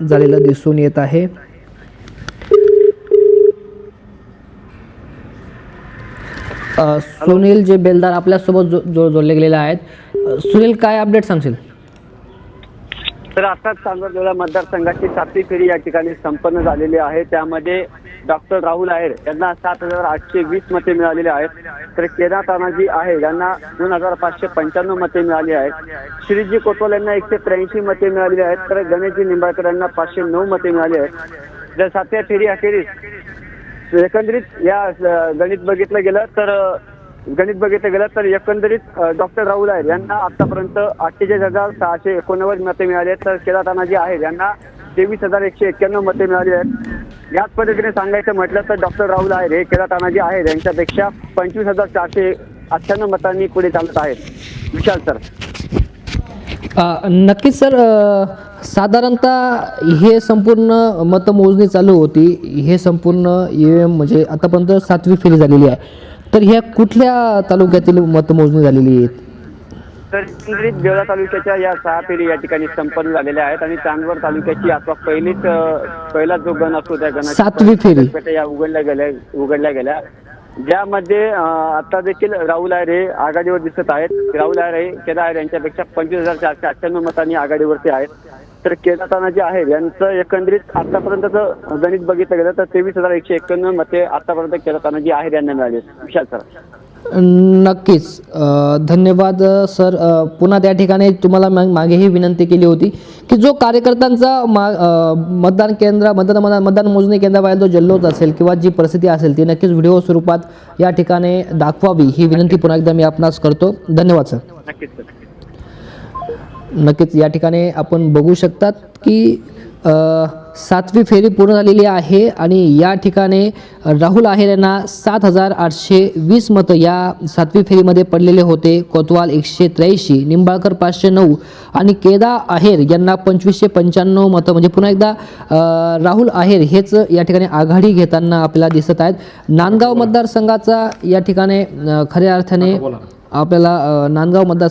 झालेलं दिसून येत आहे. सुनील जे बेलदार आपल्यासोबत जो जो जोडले गेलेले आहेत सुनील काय अपडेट सांगशील? तर आताच सांगोला मतदारसंघाची सातवी फेरी या ठिकाणी संपन्न झालेली आहे. त्यामध्ये डॉक्टर राहुल आहेर यांना सात हजार आठशे वीस मते मिळालेली आहेत. तर केदार तानाजी आहे यांना दोन हजार पाचशे पंच्याण्णव मते मिळाली आहेत. श्रीजी कोतवाल यांना एकशे त्र्याऐंशी मते मिळालेली आहेत. तर गणेशजी निंबाळकर यांना पाचशे नऊ मते मिळाली आहेत. जर सातव्या फेरी अखेरीस एकंदरीत या गणित बघितलं गेलं तर गणित बघितलं गेलं तर एकंदरीत डॉक्टर राहुल आहे यांना आतापर्यंत अठ्ठेचाळीस हजार सहाशे एकोणनव्वद मते मिळाली आहेत. तर केदार तानाजी आहेत यांना तेवीस हजार एकशे एक्क्याण्णव मते मिळाली आहेत. याच पद्धतीने सांगायचं म्हटलं तर डॉक्टर राहुल आहेत हे केदार तानाजी आहेत. यांच्यापेक्षा पंचवीस हजार चारशे अठ्ठ्याण्णव मतांनी पुढे चालत आहेत. विशाल सर. नक्कीच सर साधारणतः हे संपूर्ण मतमोजणी चालू होती. हे संपूर्ण ई एम म्हणजे आतापर्यंत सातवी फेरी झालेली आहे. तर ह्या कुठल्या तालुक्यातील मतमोजणी झालेली आहे तर एकंदरीत देवळा तालुक्याच्या या सहा फेरी या ठिकाणी संपन्न झालेल्या आहेत आणि चांदवड तालुक्याची आता पहिलीच पहिला जो गण असतो त्या गणाची सातवी फेरी. या उघडल्या गेल्या उघडल्या गेल्या ज्यामध्ये आता देखील राहुल आहेर हे आघाडीवर दिसत आहेत राहुल आहेर हे केदार यांच्यापेक्षा पंचवीस हजार चारशे अठ्ठ्याण्णव मतांनी आघाडीवरती आहेत तर केदार तानाजी आहे यांचं एकंदरीत आतापर्यंतचं गणित बघितलं गेलं तर तेवीस हजार एकशे एक्क्याण्णव मते आतापर्यंत केदार तानाजी आहेर यांना मिळाली आहेत. विशाल सर नक्कीच. धन्यवाद सर. पुन्हा त्या ठिकाणी तुम्हाला मा- मागेही विनंती केली होती की जो कार्यकर्त्यांचा मा मतदान केंद्र मतदान मतदान मतदान मोजणी केंद्राबाहेर जो जल्लोष असेल किंवा जी परिस्थिती असेल ती नक्कीच व्हिडिओ स्वरूपात या ठिकाणी दाखवावी ही विनंती पुन्हा एकदा मी आपणास करतो. धन्यवाद सर. नक्कीच या ठिकाणी आपण बघू शकतात की सातवी फेरी पूर्ण झालेली आहे आणि या ठिकाणी राहुल आहेर यांना सात हजार आठशे वीस मतं या सातवी फेरीमध्ये पडलेले होते. कोतवाल एकशे त्र्याऐंशी निंबाळकर पाचशे नऊ आणि केदा आहेर यांना पंचवीसशे पंच्याण्णव मतं. म्हणजे पुन्हा एकदा राहुल आहेर हेच या ठिकाणी आघाडी घेताना आपल्याला दिसत आहेत. नांदगाव मतदारसंघाचा या ठिकाणी खऱ्या अर्थाने आपल्याला नांदगाव मतदार